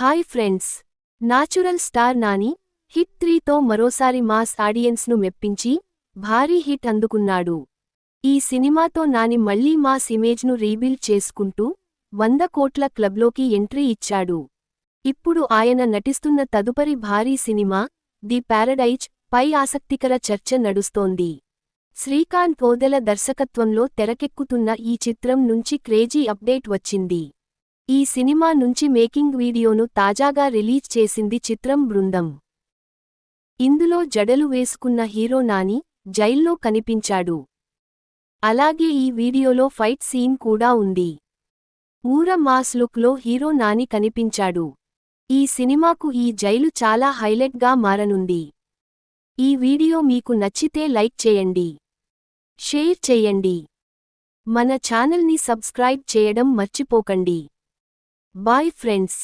Hi friends. Natural star Nani hit త్రీతో మరోసారి mass ఆడియన్స్ను మెప్పించి భారీ హిట్ అందుకున్నాడు. ఈ సినిమాతో నాని మళ్ళీ మాస్ ఇమేజ్ను రీబిల్డ్ చేసుకుంటూ వంద కోట్ల క్లబ్లోకి ఎంట్రీ ఇచ్చాడు. ఇప్పుడు ఆయన నటిస్తున్న తదుపరి భారీ సినిమా ది ప్యారడైజ్ పై ఆసక్తికర చర్చ నడుస్తోంది. శ్రీకాంత్ ఓదెల దర్శకత్వంలో తెరకెక్కుతున్న ఈ చిత్రం నుంచి క్రేజీ అప్డేట్ వచ్చింది. ఈ సినిమా నుంచి మేకింగ్ వీడియోను తాజాగా రిలీజ్ చేసింది చిత్రం బృందం. ఇందులో జడలు వేసుకున్న హీరో నాని జైల్లో కనిపించాడు. అలాగే ఈ వీడియోలో ఫైట్ సీన్ కూడా ఉంది. ఊర మాస్ లుక్లో హీరో నాని కనిపించాడు. ఈ సినిమాకు ఈ జైలు చాలా హైలైట్గా మారనుంది. ఈ వీడియో మీకు నచ్చితే లైక్ చేయండి. షేర్ చేయండి. మన ఛానల్ని సబ్స్క్రైబ్ చేయడం మర్చిపోకండి. Bye friends